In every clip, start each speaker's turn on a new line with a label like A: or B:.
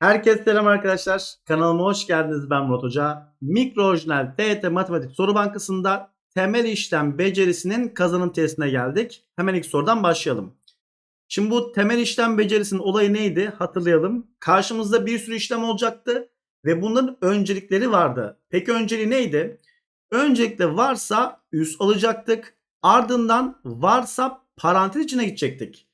A: Herkese selam arkadaşlar. Kanalıma hoş geldiniz. Ben Murat Hoca. Mikro orijinal TET Matematik Soru Bankası'nda temel işlem becerisinin kazanım testine geldik. Hemen ilk sorudan başlayalım. Şimdi bu temel işlem becerisinin olayı neydi? Hatırlayalım. Karşımızda bir sürü işlem olacaktı ve bunların öncelikleri vardı. Peki önceliği neydi? Öncelikle varsa üst alacaktık. Ardından varsa parantez içine gidecektik.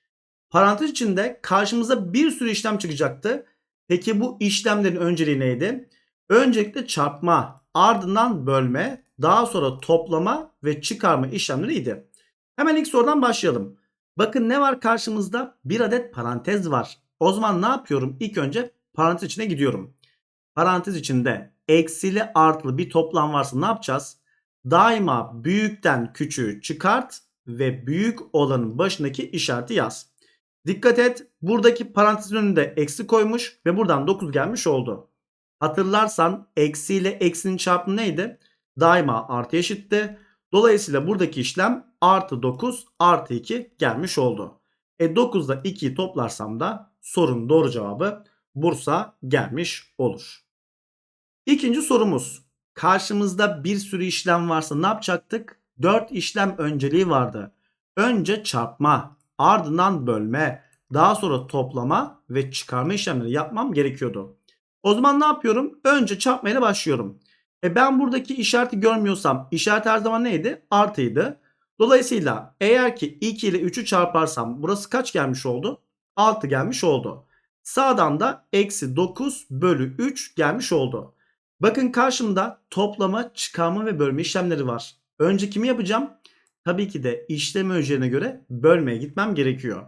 A: Parantez içinde karşımıza bir sürü işlem çıkacaktı. Peki bu işlemlerin önceliği neydi? Öncelikle çarpma, ardından bölme, daha sonra toplama ve çıkarma işlemleriydi. Hemen ilk sorudan başlayalım. Bakın ne var karşımızda? Bir adet parantez var. O zaman ne yapıyorum? İlk önce parantez içine gidiyorum. Parantez içinde eksili artılı bir toplam varsa ne yapacağız? Daima büyükten küçüğü çıkart ve büyük olanın başındaki işareti yaz. Dikkat et buradaki parantezin önünde eksi koymuş ve buradan 9 gelmiş oldu. Hatırlarsan eksi ile eksinin çarpımı neydi? Daima artı eşitti. Dolayısıyla buradaki işlem artı 9 artı 2 gelmiş oldu. E 9'da 2'yi toplarsam da sorunun doğru cevabı Bursa gelmiş olur. İkinci sorumuz. Karşımızda bir sürü işlem varsa ne yapacaktık? 4 işlem önceliği vardı. Önce çarpma, ardından bölme, daha sonra toplama ve çıkarma işlemleri yapmam gerekiyordu. O zaman ne yapıyorum? Önce çarpmayla başlıyorum. E ben buradaki işareti görmüyorsam işaret her zaman neydi? Artıydı. Dolayısıyla eğer ki 2 ile 3'ü çarparsam burası kaç gelmiş oldu? 6 gelmiş oldu. Sağdan da eksi 9 bölü 3 gelmiş oldu. Bakın karşımda toplama, çıkarma ve bölme işlemleri var. Önce kimi yapacağım? Tabii ki de işlem ölçülerine göre bölmeye gitmem gerekiyor.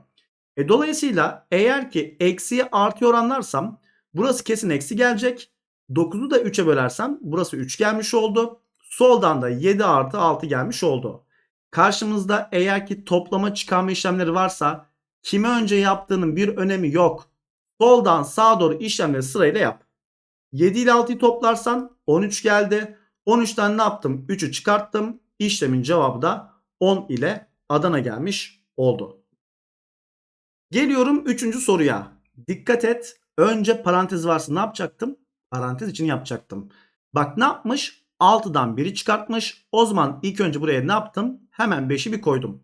A: E, dolayısıyla eğer ki eksiye artı oranlarsam burası kesin eksi gelecek. 9'u da 3'e bölersem burası 3 gelmiş oldu. Soldan da 7 artı 6 gelmiş oldu. Karşımızda eğer ki toplama çıkarma işlemleri varsa kimi önce yaptığının bir önemi yok. Soldan sağa doğru işlemleri sırayla yap. 7 ile 6'yı toplarsan 13 geldi. 13'ten ne yaptım? 3'ü çıkarttım. İşlemin cevabı da 10 ile Adana gelmiş oldu. Geliyorum 3. soruya. Dikkat et. Önce parantez varsa ne yapacaktım? Parantez için yapacaktım. Bak ne yapmış? 6'dan 1'i çıkartmış. O zaman ilk önce buraya ne yaptım? Hemen 5'i bir koydum.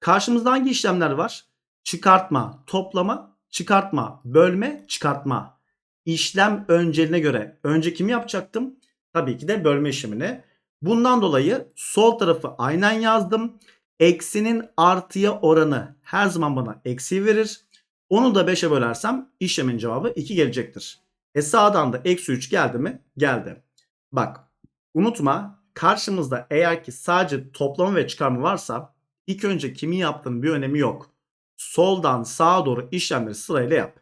A: Karşımızda hangi işlemler var? Çıkartma, toplama, çıkartma, bölme, çıkartma. İşlem önceliğine göre önce kimi yapacaktım? Tabii ki de bölme işlemini. Bundan dolayı sol tarafı aynen yazdım. Eksinin artıya oranı her zaman bana eksi verir. Onu da 5'e bölersem işlemin cevabı 2 gelecektir. E sağdan da eksi 3 geldi mi? Geldi. Bak unutma karşımızda eğer ki sadece toplama ve çıkarma varsa ilk önce kimin yaptığının bir önemi yok. Soldan sağa doğru işlemleri sırayla yap.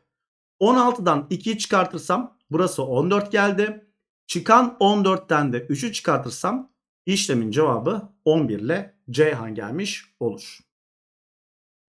A: 16'dan 2'yi çıkartırsam burası 14 geldi. Çıkan 14'ten de 3'ü çıkartırsam işlemin cevabı 11 ile Ceyhan gelmiş olur.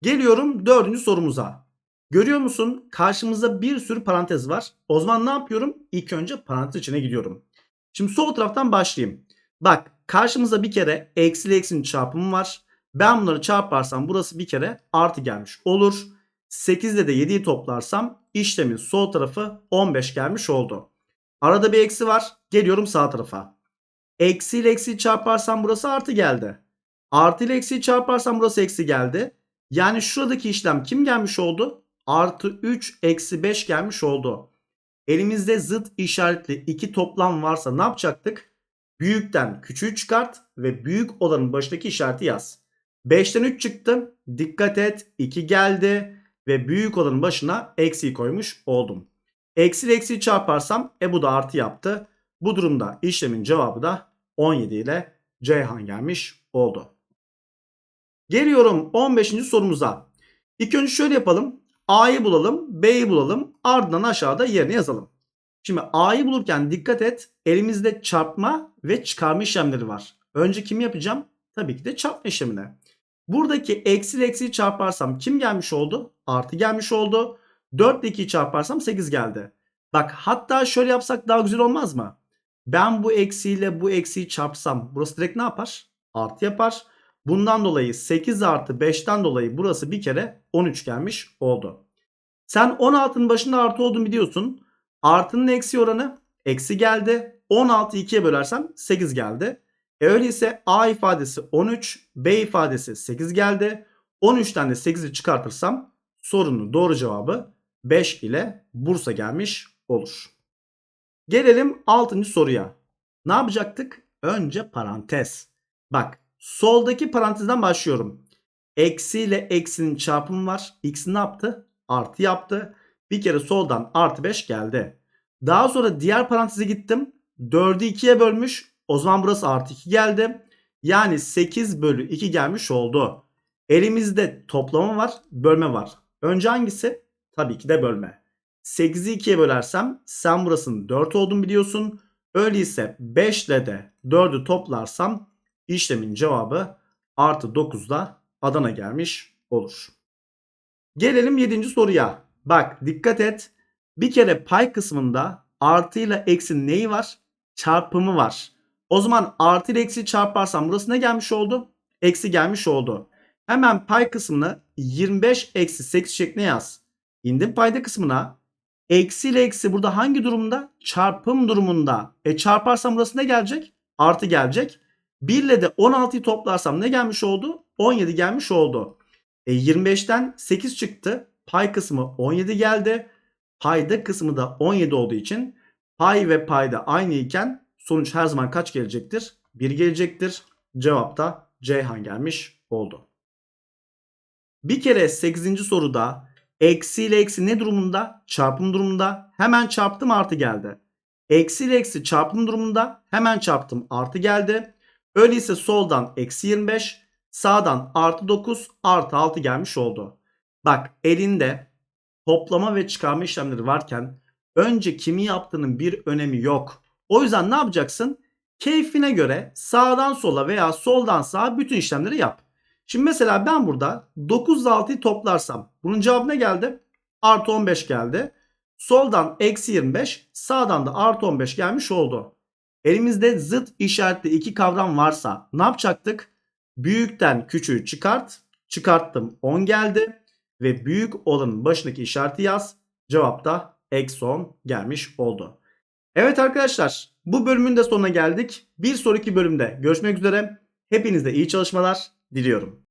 A: Geliyorum dördüncü sorumuza. Görüyor musun? Karşımızda bir sürü parantez var. O zaman ne yapıyorum? İlk önce parantez içine gidiyorum. Şimdi sol taraftan başlayayım. Bak karşımızda bir kere eksi eksinin çarpımı var. Ben bunları çarparsam burası bir kere artı gelmiş olur. 8'de de 7'yi toplarsam işlemin sol tarafı 15 gelmiş oldu. Arada bir eksi var. Geliyorum sağ tarafa. Eksi ile eksiyi çarparsam burası artı geldi. Artı ile eksiyi çarparsam burası eksi geldi. Yani şuradaki işlem kim gelmiş oldu? Artı 3 eksi 5 gelmiş oldu. Elimizde zıt işaretli iki toplam varsa ne yapacaktık? Büyükten küçüğü çıkart ve büyük olanın başındaki işareti yaz. 5'ten 3 çıktı. Dikkat et 2 geldi ve büyük olanın başına eksiyi koymuş oldum. Eksi ile eksiyi çarparsam e bu da artı yaptı. Bu durumda işlemin cevabı da 17 ile Ceyhan gelmiş oldu. Geliyorum 15. sorumuza. İlk önce şöyle yapalım. A'yı bulalım, B'yi bulalım, ardından aşağıda yerine yazalım. Şimdi A'yı bulurken dikkat et. Elimizde çarpma ve çıkarma işlemleri var. Önce kimi yapacağım? Tabii ki de çarpma işlemine. Buradaki eksi ile eksiyi çarparsam kim gelmiş oldu? Artı gelmiş oldu. 4 ile 2'yi çarparsam 8 geldi. Bak hatta şöyle yapsak daha güzel olmaz mı? Ben bu eksiyle bu eksiyi çarpsam burası direkt ne yapar? Artı yapar. Bundan dolayı 8 artı 5'ten dolayı burası bir kere 13 gelmiş oldu. Sen 16'nın başında artı olduğunu biliyorsun. Artının eksi oranı eksi geldi. 16'yı 2'ye bölersem 8 geldi. E öyleyse A ifadesi 13, B ifadesi 8 geldi. 13'ten de 8'i çıkartırsam sorunun doğru cevabı 5 ile Bursa gelmiş olur. Gelelim 6. soruya. Ne yapacaktık? Önce parantez. Bak soldaki parantezden başlıyorum. Eksi ile eksinin çarpımı var. X ne yaptı? Artı yaptı. Bir kere soldan artı 5 geldi. Daha sonra diğer paranteze gittim. 4'ü 2'ye bölmüş. O zaman burası artı 2 geldi. Yani 8 bölü 2 gelmiş oldu. Elimizde toplama var, bölme var. Önce hangisi? Tabii ki de bölme. 8'i 2'ye bölersem sen burasının 4 olduğunu biliyorsun. Öyleyse 5 ile de 4'ü toplarsam işlemin cevabı artı 9'da Adana gelmiş olur. Gelelim 7. soruya. Bak dikkat et. Bir kere pay kısmında artı ile eksi neyi var? Çarpımı var. O zaman artı ile eksi çarparsam burası ne gelmiş oldu? Eksi gelmiş oldu. Hemen pay kısmını 25 eksi 8 şeklinde yaz. İndim payda kısmına. Eksi ile eksi burada hangi durumda? Çarpım durumunda. E çarparsam burası ne gelecek? Artı gelecek. 1 ile de 16'yı toplarsam ne gelmiş oldu? 17 gelmiş oldu. E 25'ten 8 çıktı. Pay kısmı 17 geldi. Payda kısmı da 17 olduğu için pay ve payda aynı iken sonuç her zaman kaç gelecektir? 1 gelecektir. Cevap da Ceyhan gelmiş oldu. Bir kere 8. soruda eksi ile eksi ne durumunda? Çarpım durumunda. Hemen çarptım artı geldi. Eksi ile eksi çarpım durumunda hemen çarptım artı geldi. Öyleyse soldan eksi 25 sağdan artı 9 artı 6 gelmiş oldu. Bak elinde toplama ve çıkarma işlemleri varken önce kimi yaptığının bir önemi yok. O yüzden ne yapacaksın? Keyfine göre sağdan sola veya soldan sağa bütün işlemleri yap. Şimdi mesela ben burada 9 ile 6'yı toplarsam bunun cevabı ne geldi? Artı 15 geldi. Soldan eksi 25 sağdan da artı 15 gelmiş oldu. Elimizde zıt işaretli iki kavram varsa ne yapacaktık? Büyükten küçüğü çıkart. Çıkarttım 10 geldi. Ve büyük olanın başındaki işareti yaz. Cevap da eksi 10 gelmiş oldu. Evet arkadaşlar bu bölümün de sonuna geldik. Bir sonraki bölümde görüşmek üzere. Hepinize iyi çalışmalar diliyorum.